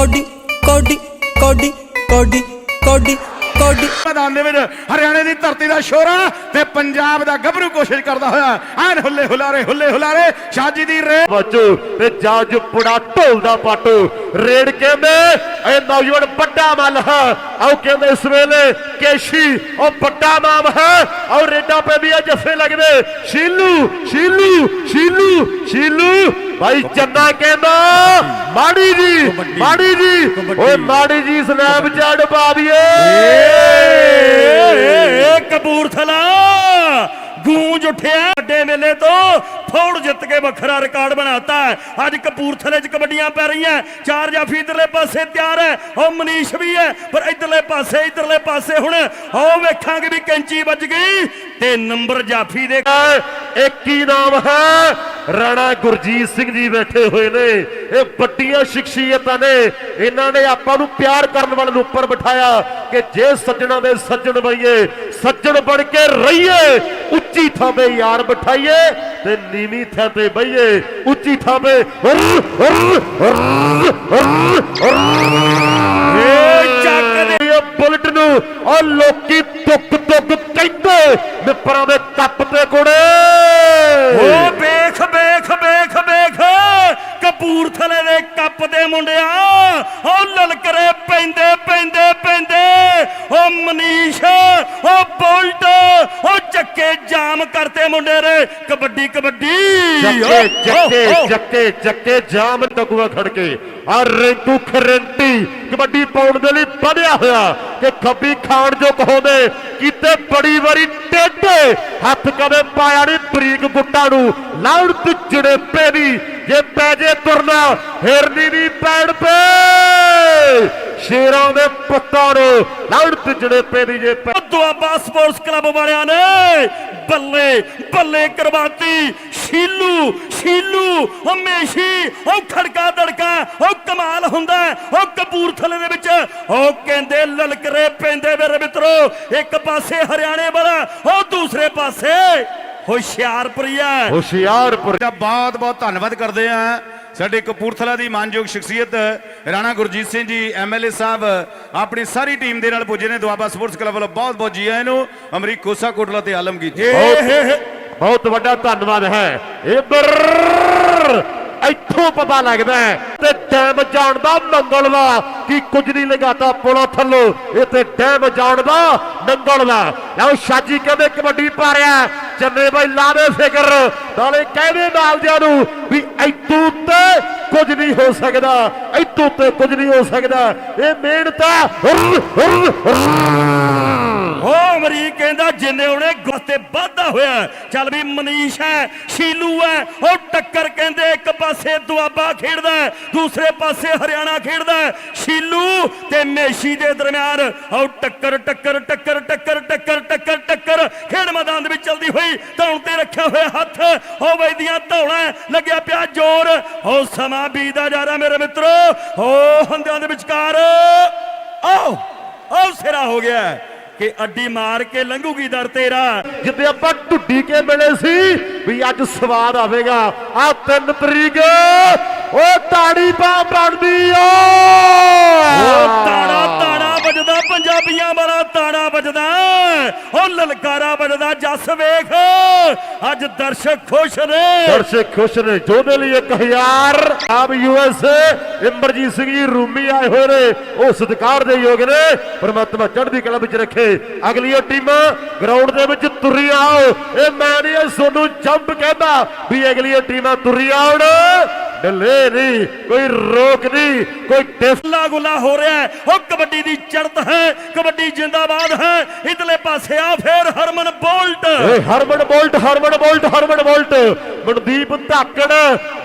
Cody ਕੋਡੀ ਕੋਡੀ ਕੋਡੀ ਕੋਡੀ ਕੋਡੀ। ਮੈਦਾਨ ਦੇ ਵਿੱਚ ਹਰਿਆਣੇ ਦੀ ਧਰਤੀ ਦਾ ਸ਼ੋਰਾ ਤੇ ਪੰਜਾਬ ਦਾ ਗੱਭਰੂ ਕੋਸ਼ਿਸ਼ ਕਰਦਾ ਹੋਇਆ। ਐਨ ਹੁੱਲੇ ਹੁਲਾਰੇ ਹੁੱਲੇ ਹੁਲਾਰੇ ਸ਼ਾਜੀ ਦੀ ਰੇ ਬਾਜੂ ਤੇ ਜਾਜ ਪੁੜਾ ਢੋਲ ਦਾ ਪਾਟੋ। ਰੇੜ ਕਹਿੰਦੇ ਇਹ ਨੌਜਵਾਨ ਵੱਡਾ ਮੱਲ ਹੈ। ਆਓ ਕਹਿੰਦੇ ਇਸ ਵੇਲੇ ਕੇਸ਼ੀ ਉਹ ਵੱਡਾ ਨਾਮ ਹੈ। ਆਓ ਰੇਡਾ ਪੇ ਵੀ ਆ ਜੱਫੇ ਲੱਗਦੇ। ਸ਼ੀਲੂ ਸ਼ੀਲੂ ਸ਼ੀਲੂ ਸ਼ੀਲੂ। ਭਾਈ ਚੰਨਾ ਕਹਿੰਦਾ ਮਾੜੀ ਜੀ ਮਾੜੀ ਜੀ ਓਏ ਮਾੜੀ ਜੀ ਸਨੈਪਚੈਟ ਪਾ ਦਈਏ। ਕਪੂਰਥਲਾ ਗੂੰਜ ਉੱਠਿਆ ਵੱਡੇ ਮੇਲੇ ਤੋਂ ਫੌੜ ਜਿੱਤ ਕੇ ਵੱਖਰਾ ਰਿਕਾਰਡ ਬਣਾਤਾ ਅੱਜ ਕਪੂਰਥਲੇ 'ਚ ਕਬੱਡੀਆਂ ਪੈ ਰਹੀਆਂ ਚਾਰ ਜਾਫੀ ਇਧਰਲੇ ਪਾਸੇ ਤਿਆਰ ਹੈ ਉਹ ਮਨੀਸ਼ ਵੀ ਹੈ ਪਰ ਇਧਰਲੇ ਪਾਸੇ ਇਧਰਲੇ ਪਾਸੇ ਹੁਣ ਉਹ ਵੇਖਾਂਗੇ ਵੀ ਕੈਂਚੀ ਵੱਜ ਗਈ ਤੇ ਨੰਬਰ ਜਾਫੀ ਦੇ ਹੈ। ਇੱਕ ਹੀ ਨਾਮ ਹੈ ਰਾਣਾ ਗੁਰਜੀਤ ਸਿੰਘ ਜੀ ਬੈਠੇ ਹੋਏ ਨੇ। ਇਹ ਵੱਡੀਆਂ ਸ਼ਖਸੀਅਤਾਂ ਨੇ। ਇਹਨਾਂ ਨੇ ਆਪਾਂ ਨੂੰ ਪਿਆਰ ਕਰਨ ਵਾਲੇ ਨੂੰ ਉੱਪਰ ਬਿਠਾਇਆ ਕਿ ਜੇ ਸੱਜਣਾ ਦੇ ਸੱਜਣ ਬਣੀਏ ਸੱਜਣ ਬਣ ਕੇ ਰਹੀਏ ਉੱਚੀ ਥਾਂ 'ਤੇ ਯਾਰ ਬਿਠਾਈਏ ਤੇ ਨੀਵੀਂ ਥਾਂ 'ਤੇ ਬਈਏ ਉੱਚੀ ਥਾਂ 'ਤੇ ਏ ਚੱਕ ਦੇ। ਇਹ ਬੁਲਟ ਨੂੰ ਉਹ ਲੋਕੀ ਤੁੱਕ ਤੁੱਕ ਕਹਿੰਦੇ ਮਿੱਪਰਾਂ ਦੇ ਕੱਪ ਤੇ ਕੋੜੇ ਓ ਵੇਖ ਵੇਖ ਵੇਖ ਵੇਖ ਕਪੂਰਥਲੇ ਦੇ ਕੱਪ ਦੇ ਮੁੰਡਿਆ ਓ ਲਲਕਰੇ ਪੈਂਦੇ ਪੈਂਦੇ ਪੈਂਦੇ। ਓ ਮਨੀਸ਼ ਓ ਬੁਲਟ ਓ ਚੱਕੇ ਜਾਮ ਕਰਤੇ ਮੁੰਡੇ ਰੇ ਕਬੱਡੀ ਕਬੱਡੀ। ਓ। ਚੱਕੇ ਚੱਕੇ ਜਾਮ ਤਕੂਆ ਖੜ ਕੇ ਆ ਰਿੰਕੂ ਖਰੰਟੀ ਕਬੱਡੀ ਪਾਉਣ ਦੇ ਲਈ ਵਧਿਆ ਹੋਇਆ ਕਿ ਖੱਬੀ ਖਾਣ ਜੋ ਕਹੋਦੇ ਕਿਤੇ ਬੜੀ ਵਾਰੀ ਟੇਢੇ ਹੱਥ ਕਦੇ ਪਾਇਆ ਨਹੀਂ ਬਰੀਕ ਗੁੱਟਾਂ ਨੂੰ। ਲਾਉਣ ਤੁਚੜੇ ਪੈਦੀ ਜੇ ਪੈ ਜੇ ਤੁਰਨਾ ਹਿਰਨੀ ਦੀ ਪੈੜ ਪੇ। ਸ਼ੇਰਾਂ ਦੇ ਪੁੱਤਾਂ ਨੂੰ ਲਾਉਣ ਤੁਚੜੇ ਪੈਦੀ ਜੇ ਪੈ ਦੁਆਬਾ ਸਪੋਰਟਸ ਕਲੱਬ ਵਾਲਿਆਂ ਨੇ ਬੱਲੇ ਬੱਲੇ ਕਰਵਾਤੀ। ਸ਼ੀਲੂ ਸ਼ੀਲੂ ਹਮੇਸ਼ੀ ਉਹ ਖੜਕਾ ਦੜਕਾ ਉਹ ਕਮਾਲ ਹੁੰਦਾ ਉਹ ਕਪੂਰਥਲੇ ਦੇ ਵਿੱਚ ਉਹ ਕਹਿੰਦੇ ਲਲਕਰੇ ਪੈਂਦੇ ਮੇਰੇ ਮਿੱਤਰੋ ਇੱਕ ਪਾਸੇ ਹਰਿਆਣੇ ਵਾਲਾ ਉਹ ਦੂਸਰੇ ਪਾਸੇ। ਹੁਸ਼ਿਆਰਪੁਰੀਆ। ਹੁਸ਼ਿਆਰਪੁਰ ਦਾ ਬਹੁਤ ਬਹੁਤ ਧੰਨਵਾਦ ਕਰਦੇ ਆ ਸਾਡੇ ਕਪੂਰਥਲਾ ਦੀ ਮਾਨਯੋਗ ਸ਼ਖਸੀਅਤ, ਰਾਣਾ ਗੁਰਜੀਤ ਸਿੰਘ ਜੀ ਐਮਐਲਏ ਸਾਹਿਬ, ਆਪਣੀ ਸਾਰੀ ਟੀਮ ਦੇ ਨਾਲ ਪੁੱਜੇ ਨੇ, ਦੁਆਬਾ ਸਪੋਰਟਸ ਕਲੱਬ ਵੱਲੋਂ ਬਹੁਤ ਬਹੁਤ ਜੀ ਆਇਆਂ ਨੂੰ, ਅਮਰੀਕ ਕੋਸਾ ਕੋਟਲਾ ਤੇ ਆਲਮਗੀਰ ਜੀ। ਬਹੁਤ ਵੱਡਾ ਧੰਨਵਾਦ ਹੈ। ਇਹ ਇੱਥੋਂ ਪਤਾ ਲੱਗਦਾ ਤੇ ਡੈਮ ਜਾਣ ਦਾ ਨੰਗਲ ਦਾ ਕੀ ਕੁਝ ਨਹੀਂ ਲਗਾਤਾ ਪੁਲੋਂ ਥੱਲੋਂ। ਇਹ ਤੇ ਡੈਮ ਜਾਣ ਦਾ ਨੰਗਲ ਲਓ ਸ਼ਾਜੀ ਕਹਿੰਦੇ ਕਬੱਡੀ ਪਾ ਰਿਹਾ। ਚੰਨੇ ਬਾਈ ਲਾਵੇ ਫਿਕਰ। ਨਾਲੇ ਕਹਿੰਦੇ ਨਾਲ ਨੂੰ ਵੀ ਇੱਥੋਂ ਉੱਤੇ ਕੁਝ ਨਹੀਂ ਹੋ ਸਕਦਾ। ਇੱਥੋਂ ਉੱਤੇ ਕੁਝ ਨਹੀਂ ਹੋ ਸਕਦਾ। ਇਹ ਮਿਹਨਤ ਹੋ ਅਮਰੀਕ ਕਹਿੰਦਾ ਜਿੰਨੇ ਉਹਨੇ ਗੁੱਤੇ ਵਾਧਾ ਹੋਇਆ। ਚੱਲ ਵੀ ਮਨੀਸ਼ ਹੈ, ਸ਼ੀਲੂ ਹੈ, ਉਹ ਟੱਕਰ ਕਹਿੰਦੇ ਇੱਕ ਪਾਸੇ ਦੁਆਬਾ ਖੇਡਦਾ ਦੂਸਰੇ ਪਾਸੇ ਹਰਿਆਣਾ ਖੇਡਦਾ ਸ਼ੀਲੂ ਤੇ ਮੇਸ਼ੀ ਦੇ ਦਰਮਿਆਨ, ਉਹ ਟੱਕਰ ਟੱਕਰ ਟੱਕਰ ਟੱਕਰ ਟੱਕਰ ਟੱਕਰ ਟੱਕਰ ਖੇਡ ਮੈਦਾਨ ਦੇ ਵਿੱਚ ਚਲਦੀ ਹੋਈ ਧੌਣ ਤੇ ਰੱਖਿਆ ਹੋਇਆ ਹੱਥ ਉਹ ਵੈਦੀਆਂ ਧੌਣਾ ਲੱਗਿਆ ਪਿਆ ਜ਼ੋਰ ਉਹ ਸਮਾਂ ਬੀਤਦਾ ਜਾ ਰਿਹਾ ਮੇਰੇ ਮਿੱਤਰੋ। ਉਹ ਹੰਦਿਆਂ ਦੇ ਵਿਚਕਾਰ ਆਓ ਆਓ ਸਿਰਾ ਹੋ ਗਿਆ ਹੈ ਕਿ ਅੱਡੀ ਮਾਰ ਕੇ ਲੰਘੂਗੀ ਦਰ ਤੇਰਾ। ਜਿੱਦੇ ਆਪਾਂ ਢੁੱਡੀ ਕੇ ਮਿਲੇ ਸੀ ਵੀ ਅੱਜ ਸਵਾਦ ਆਵੇਗਾ। ਆ 3 ਤਰੀਕ ਓ ਤਾੜੀ ਪਾ ਬਣਦੀ ਓ ਉਹ ਤਾੜਾ ਵੱਜਦਾ, ਪੰਜਾਬੀਆਂ ਵਾਲਾ ਤਾੜਾ ਵੱਜਦਾ। ਉਹ ਲਲਕਾਰਾ ਵੱਜਦਾ, ਜੱਸ ਵੇਖ। ਅੱਜ ਦਰਸ਼ਕ ਖੁਸ਼ ਨੇ। ਦਰਸ਼ਕ ਖੁਸ਼ ਨੇ ਜੋਦੇ ਲਈ 1000 ਆਪ ਯੂਐਸ ਇੰਬਰਜੀਤ ਸਿੰਘ ਜੀ ਰੂਮੀ ਆਏ ਹੋਏ ਨੇ। ਉਹ ਸਤਿਕਾਰ ਦੇ ਯੋਗ ਨੇ। ਪਰਮਾਤਮਾ ਚੜ੍ਹਦੀ ਕਲਾ ਵਿੱਚ ਰੱਖੇ। ਅਗਲੀਆਂ ਟੀਮਾਂ ਗਰਾਊਂਡ ਦੇ ਵਿੱਚ ਤੁਰੀ ਆਓ। ਇਹ ਮੈਂ ਨਹੀਂ, ਇਹ ਸੋਨੂੰ ਜੰਪ ਕਹਿੰਦਾ ਵੀ ਅਗਲੀਆਂ ਟੀਮਾਂ ਤੁਰੀ ਆਉਣ। ਢਿੱਲੇ ਨਹੀਂ ਕੋਈ ਰੋਕ ਨਹੀਂ ਕੋਈ ਡਿਫ ਗੁੱਲਾ ਹੋ ਰਿਹਾ ਹੈ। ਉਹ ਕਬੱਡੀ ਦੀ ਚੜਤ ਹੈ ਕਬੱਡੀ ਜਿੰਦਾਬਾਦ ਹੈ। ਇਧਰਲੇ ਪਾਸੇ ਆ ਫੇਰ ਹਰਮਨ ਬੋਲਟ। ਏ Harman Bolt Harman Bolt Harman Bolt. Mandeep ਧਾਕੜ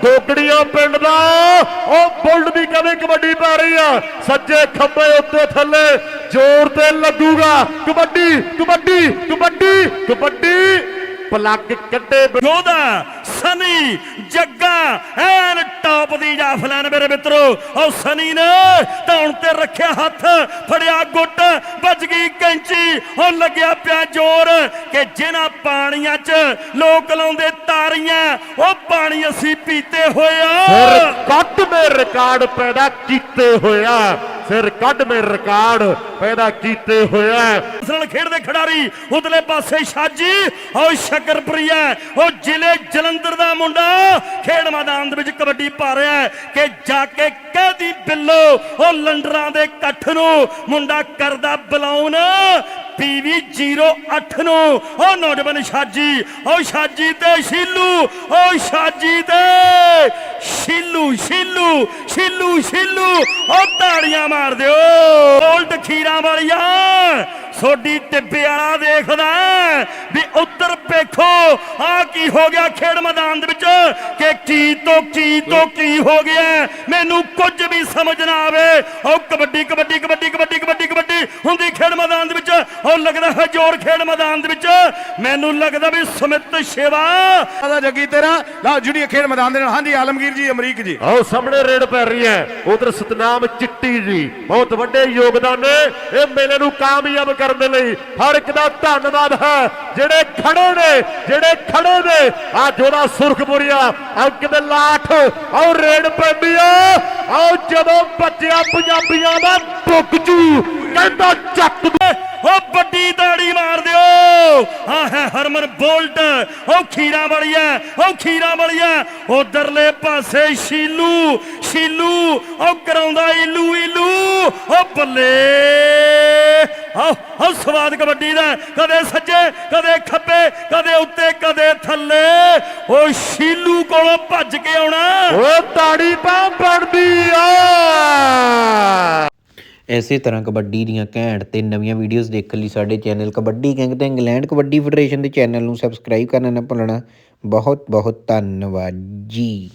ਗੋਗੜੀਆਂ ਪਿੰਡ ਦਾ। ਉਹ ਬੁਲਟ ਦੀ ਕਦੇ ਕਬੱਡੀ ਪਾ ਰਹੀ ਆ। ਸੱਜੇ ਖੱਬੇ ਉੱਤੇ ਥੱਲੇ ਜ਼ੋਰ ਤੇ ਲੱਗੂਗਾ। ਕਬੱਡੀ ਕਬੱਡੀ ਕਬੱਡੀ ਕਬੱਡੀ। ਪਲੱਗ ਕੱਢੇ ਯੋਧਾ ਸਨੀ ਜੱਗਾ, ਐਨ ਟੌਪ ਦੀ ਜਾਫਲੈਨ ਮੇਰੇ ਮਿੱਤਰੋ। ਉਹ ਸਨੀ ਨੇ ਧੌਣ ਤੇ ਰੱਖਿਆ ਹੱਥ, ਫੜਿਆ ਗੁੱਟ, ਵੱਜ ਗਈ ਕੈਂਚੀ ਉਹ ਲੱਗਿਆ ਪਿਆ ਜ਼ੋਰ ਕਿ ਜਿਨ੍ਹਾਂ ਪਾਣੀਆਂ 'ਚ ਲੋਕ ਲਾਉਂਦੇ ਤਾਰੀਆਂ, ਉਹ ਪਾਣੀ ਅਸੀਂ ਪੀਤੇ ਫਿਰ ਹੋਇਆ ਕੱਢ ਮੇ ਰਿਕਾਰਡ ਪੈਦਾ ਕੀਤੇ ਹੋਇਆ। ਫਿਰ ਕੱਢ ਮੇ ਰਿਕਾਰਡ ਪੈਦਾ ਕੀਤੇ ਹੋਇਆ ਇਸ ਖੇਡਦੇ ਖਿਡਾਰੀ ਉਤਲੇ ਪਾਸੇ ਸ਼ਾਜੀ ਉਹ ਸ਼ਕਰਪ੍ਰਿਆ ਉਹ ਜ਼ਿਲ੍ਹੇ ਜਲੰਧਰ ਦਾ ਮੁੰਡਾ। ਖੇਡ ਮੈਦਾਨ ਦੇ ਵਿੱਚ ਕਬੱਡੀ ਪਾ ਰਿਹਾ ਕਿ ਜਾ ਕੇ ਕਹਿਦੀ ਬਿੱਲੋ ਉਹ ਲੰਡਰਾਂ ਦੇ ਇਕੱਠ ਨੂੰ ਮੁੰਡਾ ਕਰਦਾ ਬਲਾਉਨ ਪੀਵੀ 08 ਨੂੰ। ਉਹ ਨੌਜਵਾਨ ਸ਼ਾਜੀ ਉਹ ਸ਼ਾਜੀ ਤੇ ਸ਼ੀਲੂ ਉਹ ਸ਼ਾਜੀ ਤੇ ਸ਼ੀਲੂ ਸ਼ੀਲੂ ਸ਼ੀਲੂ ਸ਼ੀਲੂ। ਉਹ ਤਾੜੀਆਂ ਮਾਰ ਦਿਓ। ਗੋਲਡ ਖੀਰਾਂ ਵਾਲੀਆਂ। ਸੋਡੀ ਟਿੱਬੇ ਵਾਲਾ ਦੇਖਦਾ ਵੀ ਉੱਤਰ ਪੇਖੋ ਆ ਕੀ ਹੋ ਗਿਆ ਖੇਡ ਮੈਦਾਨ ਦੇ ਵਿੱਚ? ਕਿ ਕੀ ਤੋਂ ਕੀ ਤੋਂ ਕੀ ਹੋ ਗਿਆ? ਮੈਨੂੰ ਕੁਝ ਵੀ ਸਮਝ ਨਾ ਆਵੇ। ਉਹ ਕਬੱਡੀ ਕਬੱਡੀ ਕਬੱਡੀ ਕਬੱਡੀ ਕਬੱਡੀ ਹੁੰਦੀ ਖੇਡ ਮੈਦਾਨ ਦੇ ਵਿੱਚ। ਉਹ ਲੱਗਦਾ ਹੈ ਜੋਰ ਖੇਡ ਮੈਦਾਨ ਦੇ ਵਿੱਚ। ਮੈਨੂੰ ਲੱਗਦਾ ਵੀ ਸੁਮਿਤ ਸ਼ਿਵਾ। ਆਦਾ ਜੱਗੀ ਤੇਰਾ। ਲਓ ਜੁੜੀ ਖੇਡ ਮੈਦਾਨ ਦੇ ਨਾਲ। ਹਾਂਜੀ ਆਲਮਗੀਰ ਜੀ ਅਮਰੀਕ ਜੀ। ਆਓ ਸਾਹਮਣੇ ਰੇਡ ਪੈ ਰਹੀ ਹੈ। ਉਧਰ ਸਤਨਾਮ ਚਿੱਟੀ ਜੀ ਬਹੁਤ ਵੱਡੇ ਯੋਗਦਾਨ ਨੇ। ਇਹ ਮੇਲੇ ਨੂੰ ਕਾਮਯਾਬ ਕਰਨ ਦੇ ਲਈ ਹਰ ਇੱਕ ਦਾ ਧੰਨਵਾਦ ਹੈ। ਜਿਹੜੇ ਖੜੇ ਨੇ ਜਿਹੜੇ ਖੜੇ ਨੇ ਆ ਜੋੜਾ ਸੁਰਖਪੁਰੀਆ ਆਓ ਕਿਤੇ ਲਾਠ ਆਓ ਰੇਡ ਪੈਂਦੀ ਆ। ਆਓ ਜਦੋਂ ਬੱਚਿਆ ਪੰਜਾਬੀਆਂ ਦਾ ਬੁੱਗਜੂ ਕਹਿੰਦਾ ਚੱਕ ਦੇ। ਉਹ ਵੱਡੀ ਦਾੜੀ ਮਾਰ ਦਿਓ। ਆ ਹੈ, ਹਰਮਨ ਬੋਲਟ। ਉਹ ਖੀਰਾ ਵਾਲੀ ਹੈ ਉਹ ਖੀਰਾ ਵਾਲੀ ਹੈ ਉਧਰਲੇ ਪਾਸੇ ਸ਼ੀਲੂ ਸ਼ੀਲੂ ਉਹ ਕਰਾਉਂਦਾ ਇਲੂ ਇਲੂ ਉਹ ਬੱਲੇ। ਆਹ ਆਹ ਸਵਾਦ ਕਬੱਡੀ ਦਾ ਕਦੇ ਸੱਜੇ ਕਦੇ ਖੱਬੇ ਕਦੇ ਉੱਤੇ ਕਦੇ ਥੱਲੇ। ਉਹ ਸ਼ੀਲੂ ਕੋਲੋਂ ਭੱਜ ਕੇ ਆਉਣਾ। ਓ ਤਾੜੀ ਤਾਂ ਬਣਦੀ ਆ। ਇਸੇ ਤਰ੍ਹਾਂ ਕਬੱਡੀ ਦੀਆਂ ਘੈਂਟ ਤੇ ਨਵੀਆਂ ਵੀਡੀਓਜ਼ ਦੇਖਣ ਲਈ ਸਾਡੇ ਚੈਨਲ ਕਬੱਡੀ ਕਿੰਗ ਤੇ ਇੰਗਲੈਂਡ ਕਬੱਡੀ ਫੈਡਰੇਸ਼ਨ ਦੇ ਚੈਨਲ ਨੂੰ ਸਬਸਕ੍ਰਾਈਬ ਕਰਨਾ ਨਾ ਭੁੱਲਣਾ। ਬਹੁਤ ਬਹੁਤ ਧੰਨਵਾਦ ਜੀ।